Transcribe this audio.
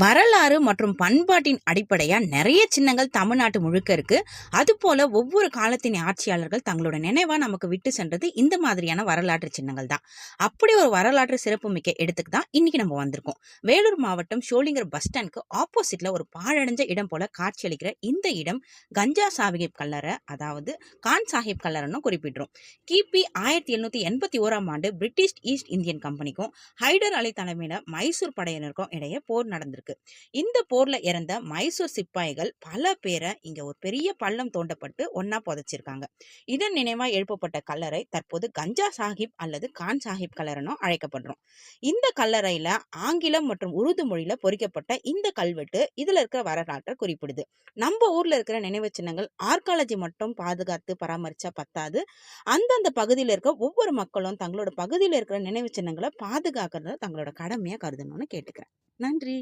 வரலாறு மற்றும் பண்பாட்டின் அடிப்படையாக நிறைய சின்னங்கள் தமிழ்நாட்டு முழுக்க இருக்கு. அதுபோல் ஒவ்வொரு காலத்தின் ஆட்சியாளர்கள் தங்களோட நினைவாக நமக்கு விட்டு சென்றது இந்த மாதிரியான வரலாற்று சின்னங்கள் தான். அப்படி ஒரு வரலாற்று சிறப்புமிக்க இடத்துக்கு தான் இன்னைக்கு நம்ம வந்திருக்கோம். வேலூர் மாவட்டம் ஷோலிங்கர் பஸ் ஸ்டாண்ட்க்கு ஆப்போசிட்டில் ஒரு பாழடைஞ்ச இடம் போல காட்சியளிக்கிற இந்த இடம் கஞ்சா சாஹிப் கல்லறை அதாவது கான் சாஹிப் கல்லறைன்னு குறிப்பிடுறோம். கிபி ஆயிரத்தி எழுநூத்தி எண்பத்தி ஓராம் ஆண்டு பிரிட்டிஷ் ஈஸ்ட் இந்தியன் கம்பெனிக்கும் ஹைடர் அலி தலைமையில மைசூர் படையினருக்கும் இடையே போர் நடந்திருக்கு. இந்த போர்ல இறந்த மைசூர் சிப்பாய்கள் பல பேரை இங்க ஒரு பெரிய பள்ளம் தோண்டப்பட்டு ஒன்னா புதைச்சிருக்காங்க. இதன் நினைவா எழுப்பப்பட்ட கல்லறை தற்போது கஞ்சா சாஹிப் அல்லது கான் சாஹிப் கல்லறைனும் அழைக்கப்படுறோம். இந்த கல்லறையில ஆங்கிலம் மற்றும் உருது மொழியில பொறிக்கப்பட்ட இந்த கல்வெட்டு இதுல இருக்கிற வரலாற்றை குறிப்பிடுது. நம்ம ஊர்ல இருக்கிற நினைவு சின்னங்கள் ஆர்காலஜி மட்டும் பாதுகாத்து பராமரிச்சா பத்தாது. அந்தந்த பகுதியில் இருக்க ஒவ்வொரு மக்களும் தங்களோட பகுதியில் இருக்கிற நினைவு சின்னங்களை பாதுகாக்கிறது தங்களோட கடமையா கருதணும்னு கேட்டுக்கிறேன். நன்றி.